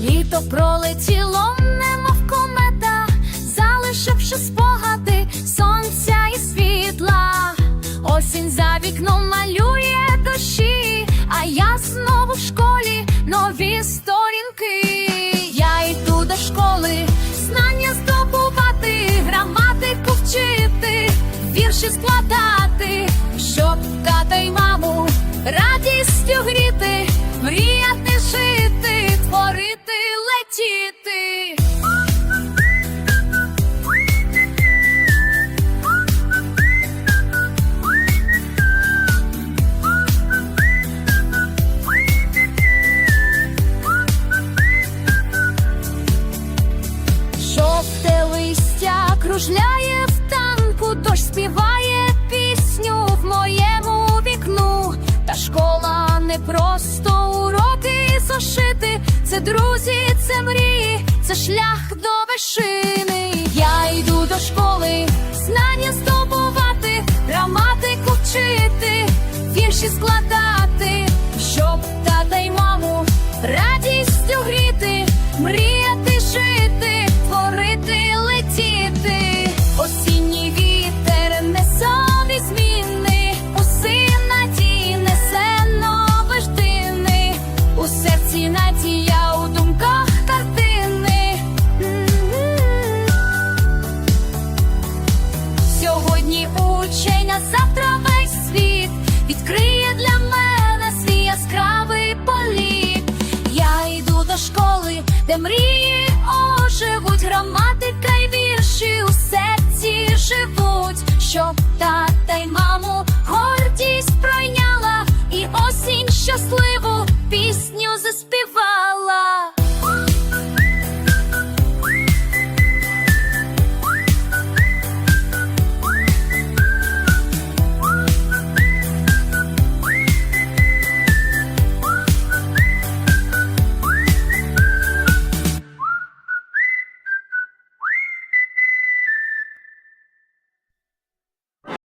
Літо пролетіло, вірші складати, щоб тата й маму радістю гріти, мріяти жити, творити, летіти. Жовте листя кружляє в танку, дощ співає Це друзі, це мрії, це шлях до вершини. Я йду до школи, знання здобувати, граматику вчити, вірші складати, Сьогодні учень, а завтра весь світ відкриє для мене свій яскравий політ. Я йду до школи, де мрії оживуть, граматика й вірші у серці живуть, щоб